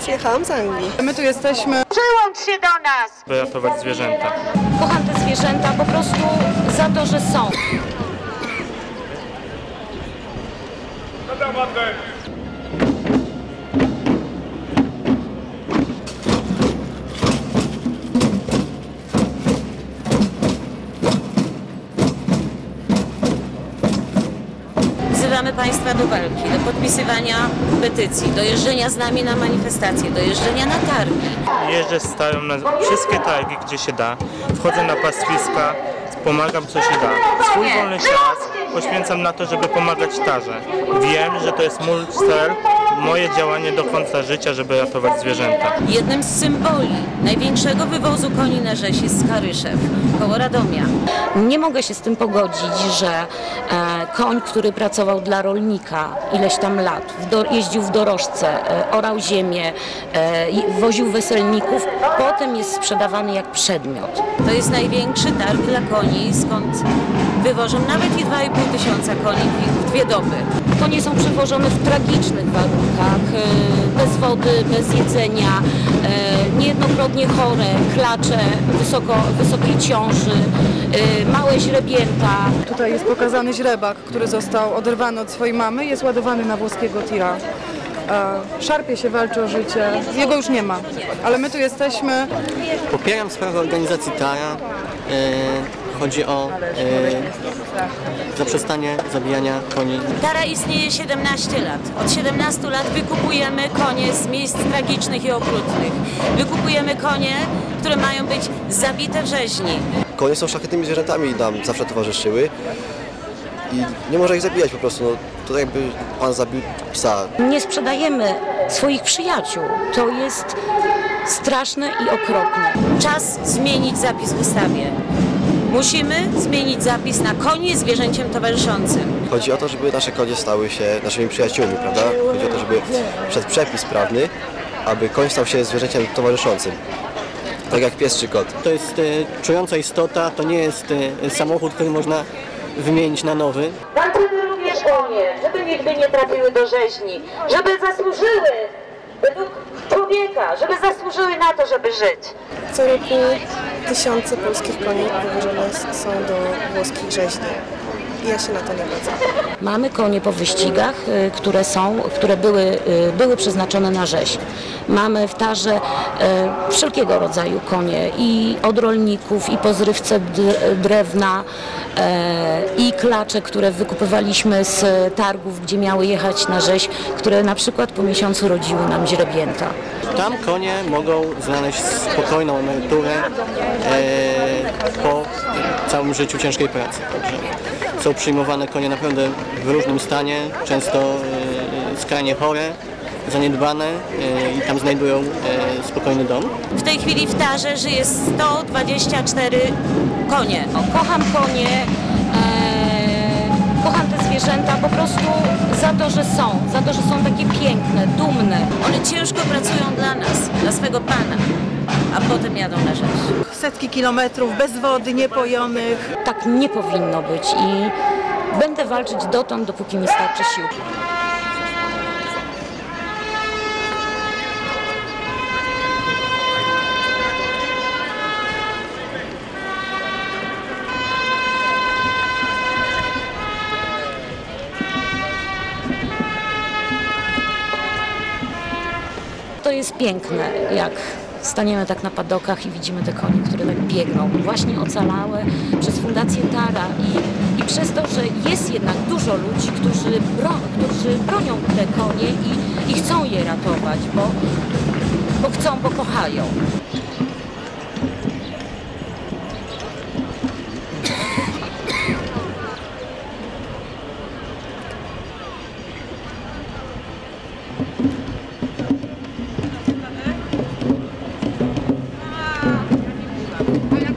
Przyjechałam z Anglii. My tu jesteśmy Przyłącz się do nas! by ratować zwierzęta. Kocham te zwierzęta po prostu za to, że są. Wzywamy Państwa do walki, do podpisywania petycji, do jeżdżenia z nami na manifestacje, do jeżdżenia na targi. Jeżdżę stają na wszystkie targi, gdzie się da. Wchodzę na pastwiska, pomagam co się da. Swój wolny czas poświęcam na to, żeby pomagać tarze. Wiem, że to jest mój cel, moje działanie do końca życia, żeby ratować zwierzęta. Jednym z symboli największego wywozu koni na rzeź jest Karyszew, koło Radomia. Nie mogę się z tym pogodzić, że e, koń, który pracował dla rolnika ileś tam lat, jeździł w dorożce, e, orał ziemię, e, woził weselników, potem jest sprzedawany jak przedmiot. To jest największy targ dla koni, skąd wywożą nawet i 2,5 tysiąca koni w- dwie doby. Konie są przewożone w tragicznych warunkach, e, wody, bez jedzenia, e, niejednokrotnie chore, klacze, wysoko, wysokiej ciąży, e, małe źrebięta. Tutaj jest pokazany źrebak, który został oderwany od swojej mamy, jest ładowany na włoskiego tira. E, Szarpie się, walczy o życie. Jego już nie ma. Ale my tu jesteśmy. Popieram sprawę organizacji TARA. Chodzi o e, zaprzestanie zabijania koni Tara istnieje 17 lat. Od 17 lat wykupujemy konie z miejsc tragicznych i okrutnych. Wykupujemy konie, które mają być zabite w rzeźni. Konie są szlachetnymi zwierzętami i nam zawsze towarzyszyły i nie można ich zabijać po prostu. No, to jakby pan zabił psa. Nie sprzedajemy swoich przyjaciół. To jest straszne i okropne. Czas zmienić zapis w ustawie. Musimy zmienić zapis na konie zwierzęciem towarzyszącym. Chodzi o to, żeby nasze konie stały się naszymi przyjaciółmi, prawda? Chodzi o to, żeby przed przepis prawny, aby koń stał się zwierzęciem towarzyszącym. Tak jak pies czy kot. To jest e, czująca istota, to nie jest e, samochód, który można wymienić na nowy. Walczymy również o nie, żeby nigdy nie trafiły do rzeźni, żeby zasłużyły według człowieka, żeby zasłużyły na to, żeby żyć. Co roku tysiące polskich koni wywożone są do włoskich rzeźni. I ja się na to nie godzę. Mamy konie po wyścigach, y, które są, które były, y, były przeznaczone na rzeź. Mamy w tarze y, wszelkiego rodzaju konie i od rolników, i po zrywce d- drewna, i klacze, które wykupywaliśmy z targów, gdzie miały jechać na rzeź, które na przykład po miesiącu rodziły nam źrebięta. Tam konie mogą znaleźć spokojną emeryturę e, po całym życiu ciężkiej pracy. Także są przyjmowane konie naprawdę w różnym stanie, często e, skrajnie chore, zaniedbane e, i tam znajdują e, spokojny dom. W tej chwili w Tarze żyje 124 konie. O, kocham konie, e, kocham te zwierzęta po prostu za to, że są, za to, że są takie piękne, dumne. One ciężko pracują dla nas, dla swego Pana, a potem jadą na rzeź. Setki kilometrów bez wody, niepojonych. Tak nie powinno być i będę walczyć dotąd, dopóki mi starczy sił. To jest piękne, jak staniemy tak na padokach i widzimy te konie, które tak biegną, właśnie ocalałe przez Fundację Tara i, i przez to, że jest jednak dużo ludzi, którzy, którzy bronią te konie i, i chcą je ratować, bo, bo chcą, bo kochają. Hola.